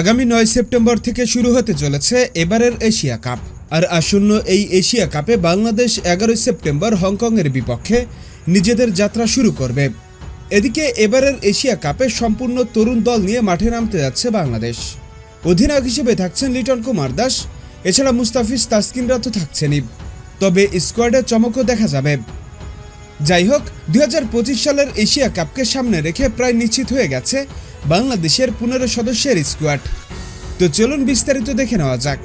আগামী নয় সেপ্টেম্বর থেকে শুরু হতে চলেছে এবারের এশিয়া কাপ। আর আসন্ন এই এশিয়া কাপে বাংলাদেশ এগারোই সেপ্টেম্বর হংকংয়ের বিপক্ষে নিজেদের যাত্রা শুরু করবে। এদিকে এবারের এশিয়া কাপে সম্পূর্ণ তরুণ দল নিয়ে মাঠে নামতে যাচ্ছে বাংলাদেশ। অধিনায়ক হিসেবে থাকছেন লিটন কুমার দাস। এছাড়া মুস্তাফিজ তাসকিনরা তো থাকছেনই। তবে স্কোয়াডে চমকও দেখা যাবে। যাই হোক দুই হাজার পঁচিশ সালের এশিয়া কাপকে সামনে রেখে প্রায় নিশ্চিত হয়ে গেছে বাংলাদেশের পনেরো সদস্যের স্কোয়াড তো চলুন বিস্তারিত দেখে নেওয়া যাক।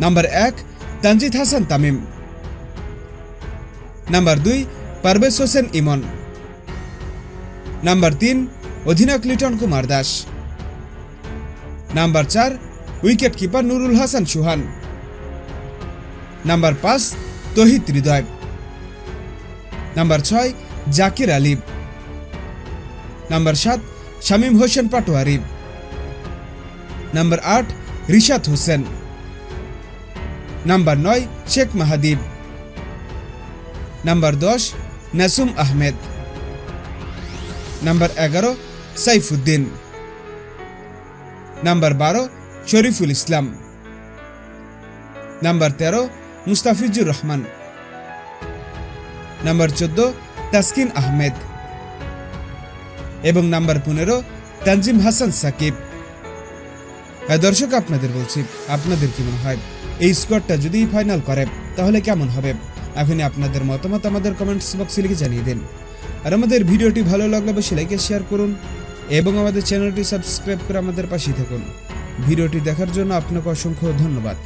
নাম্বার এক, তানজিদ হাসান তামিম। নাম্বার দুই, পারভেজ হোসেন ইমন। নাম্বার তিন, অধিনায়ক লিটন কুমার দাস। নাম্বার চার wicket keeper Nurul Hasan Sohan. Number পাঁচ, তহিদ হৃদয়। নাম্বার ছয়, জাকির আলী। নাম্বার সাত, শামীম হোসেন পাটোয়ারি। নাম্বার আট, রিশাদ হোসেন। নাম্বার নয়, শেখ মাহাদিব নাম্বার দশ, নাসুম আহমেদ। নাম্বার এগারো, সাইফুদ্দিন। নাম্বার বারো, শরীফুল ইসলাম। নাম্বার তেরো, মুস্তাফিজুর রহমান। নাম্বার চোদ্দ, তাসকিন আহমেদ। এবং নাম্বার পনেরো, তানজিম হাসান সাকিব। হ্যাঁ দর্শক, আপনাদের বলছি, আপনাদের কি মনে হয়? এই স্কোয়াডটা যদি ফাইনাল করে, তাহলে কেমন হবে? এখনই আপনাদের মতামত আমাদের কমেন্টস বক্সে লিখে জানিয়ে দিন। আর আমাদের ভিডিওটি ভালো লাগলে অবশ্যই লাইকে শেয়ার করুন এবং আমাদের চ্যানেলটি সাবস্ক্রাইব করে আমাদের পাশেই থাকুন। ভিডিওটি দেখার জন্য আপনাকে অসংখ্য ধন্যবাদ।